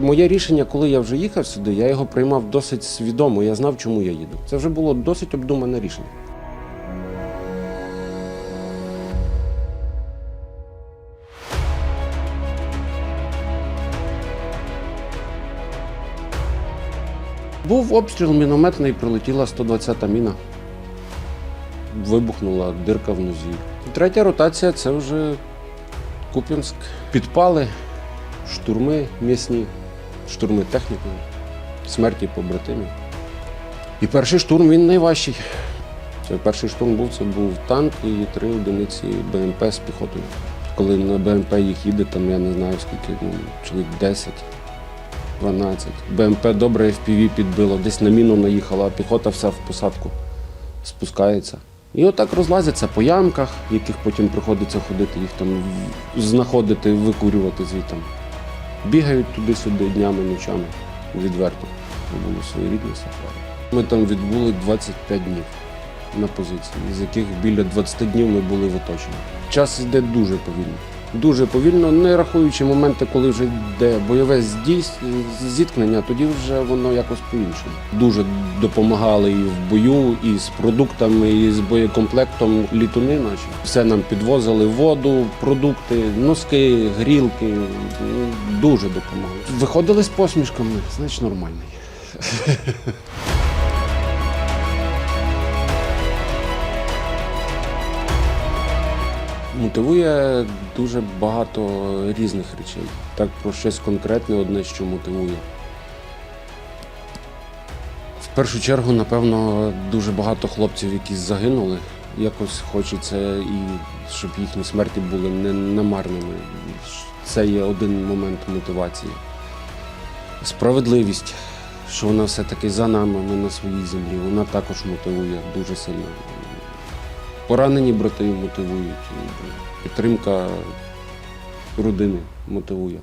Моє рішення, коли я вже їхав сюди, я його приймав досить свідомо. Я знав, чому я їду. Це вже було досить обдумане рішення. Був обстріл мінометний, прилетіла 120-та міна. Вибухнула дирка в нозі. Третя ротація це вже Куп'янськ. Підпали, штурми м'ясні, штурми технікою, смерті побратимів. І перший штурм він найважчий. Це перший штурм був, це був танк і три одиниці БМП з піхотою. Коли на БМП їх їде, там я не знаю скільки, ну, чоловік 10, 12. БМП добре FPV підбило, десь на міну наїхала, а піхота вся в посадку спускається. І отак розлазяться по ямках, яких потім приходиться ходити, їх там знаходити, викурювати звітом. Бігають туди-сюди днями, ночами, відверто. Це було своєрідне сафарі. Ми там відбули 25 днів на позиції, з яких біля 20 днів ми були в оточенні. Час йде дуже повільно. Дуже повільно, не рахуючи моменти, коли вже йде бойове зіткнення, тоді вже воно якось по-іншому. Дуже допомагали і в бою, і з продуктами, і з боєкомплектом літуни наші. Все нам підвозили воду, продукти, носки, грілки. Дуже допомагали. Виходили з посмішками, значить нормальний. Мотивує дуже багато різних речей. Так про щось конкретне одне, що мотивує. В першу чергу, напевно, дуже багато хлопців, які загинули. Якось хочеться і щоб їхні смерті були не намарними. Це є один момент мотивації. Справедливість, що вона все-таки за нами, ми на своїй землі. Вона також мотивує дуже сильно. Поранені брати мотивують. Підтримка родини мотивує.